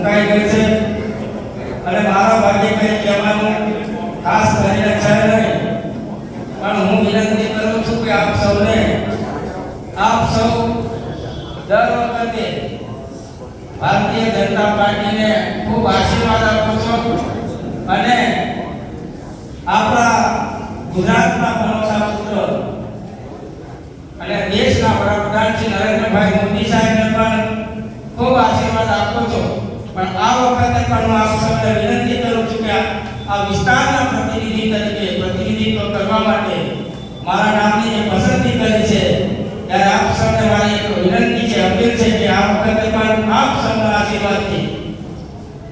મુકાઈ ગઈ છે. અને મારા ભાગે કંઈ કહેવાનું ખાસ કરીને છે નહીં. પણ હું વિનંતી કરું છું કે આપ સૌને, આપ સૌ દર વખતે ભારતીય જનતા પાર્ટીને ખૂબ આશીર્વાદ આપો છો અને આપણા ગુજરાતના ભરોસા પુત્ર અને દેશના વડાપ્રધાન શ્રી નરેન્દ્રભાઈ મોદી સાહેબને પણ ખૂબ આશીર્વાદ આપો છો. પણ આ વખતે પણ હું આપ સૌને વિનંતી કરું છું કે આ- આ વિસ્તારના પ્રતિનિધિ તરીકે પ્રતિનિધિત્વ કરવા માટે મારા નામની જે પસંદગી કરી છે, ત્યારે આપ સૌને મારી એક વિનંતી છે, અપીલ છે કે આ વખતે પણ આપ સૌના આશીર્વાદથી,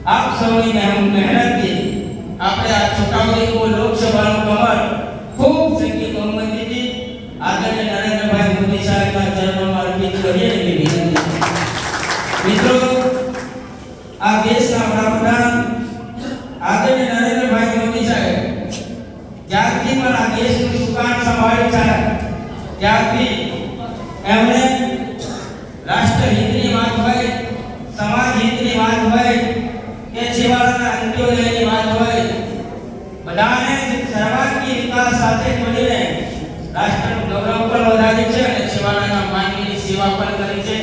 આપ સૌની મહેનત મહેનતથી આપણે આ છોટાઉદેપુર લોકસભાનું કમળ ખૂબ સંગી બહુમતીથી આદરણીય નરેન્દ્રભાઈ મોદી સાહેબના ચરણોમાં અર્પિત કરીએ એવી વિનંતી છે. મિત્રો આ દેશના વડાપ્રધાન આદરણીય નરેન્દ્રભાઈ મોદી સાહેબ. જ્યારથી પણ આ દેશનું સુકાન સંભાળ્યું છે, ત્યારથી એમણે રાષ્ટ્ર હિતની વાત હોય, સમાજ હિતની વાત હોય કે છેવાડાના અંત્યોદયની વાત હોય, બધાને સર્વાંગી વિકાસ સાથે જોડીને રાષ્ટ્રનું ગૌરવ પણ વધાર્યું છે અને છેવાડાના માનવીની સેવા પણ કરી છે.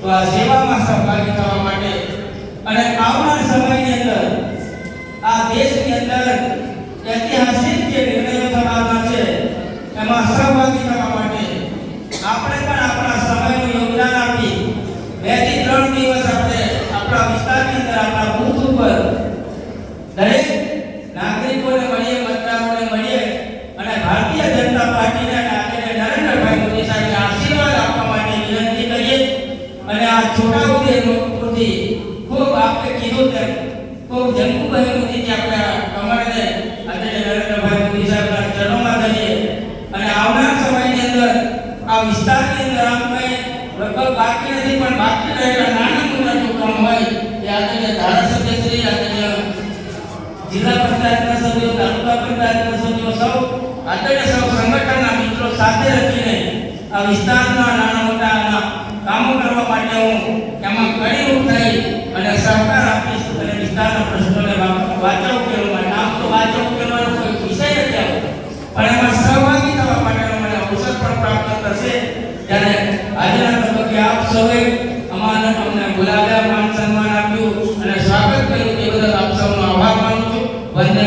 તો આ સેવામાં સહભાગી થવા માટે અને આવનાર સમયની અંદર આ દેશની અંદર ઐતિહાસિક જે નિર્ણયો થવાના છે, એમાં સહભાગી થવા માટે આપણે પણ આપણા સમયનું યોગદાન આપી બેથી ત્રણ દિવસ આપણે આપણા વિસ્તારની અંદર આપણા બૂથ ઉપર દરેક નાગરિકોને મળીએ, મતદારોને મળીએ અને ભારતીય જનતા પાર્ટીને આદરણીય નરેન્દ્રભાઈ મોદી સાહેબને આશીર્વાદ આપવા માટે વિનંતી કરીએ અને આ છોટાઉદેપુરથી આપણે કીધું તેમ ખૂબ જંગુ બહેનોથી આપણે આ કમળને આદરણીય નરેન્દ્રભાઈ મોદી સાહેબના ચરણોમાં ધરીએ અને આવનાર સમયની અંદર આ વિસ્તારની અંદર કંઈ લગભગ બાકી નથી, પણ બાકી રહેલા નાના મોટા જો કામ હોય, એ આદરણીય ધારાસભ્ય શ્રી આદરણીય જિલ્લા પંચાયતના સભ્યો, તાલુકા પંચાયતના સભ્યો સૌ, આદરણીય સૌ સંગઠનના મિત્રો સાથે રહીને આ વિસ્તારના નાના મોટા આના કામો કરવા માટે હું એમાં કડીરૂપ થઈ અને સહકાર આપીશ, અને વિસ્તારના પ્રશ્નોને વાચા ઉકેલવા માટે આમ તો વાચા ઉકેલવાનો કોઈ વિષય નથી આવતો. પણ એમાં સહભાગી થવા માટેનો મને અવસર પણ પ્રાપ્ત થશે. ત્યારે આજના તબક્કે આપ સૌએ અમારા અમને બોલાવ્યા માન સન્માન આપ્યું અને સ્વાગત કર્યું. તે બદલ આપ સૌનો આભાર માનું છું. વંદે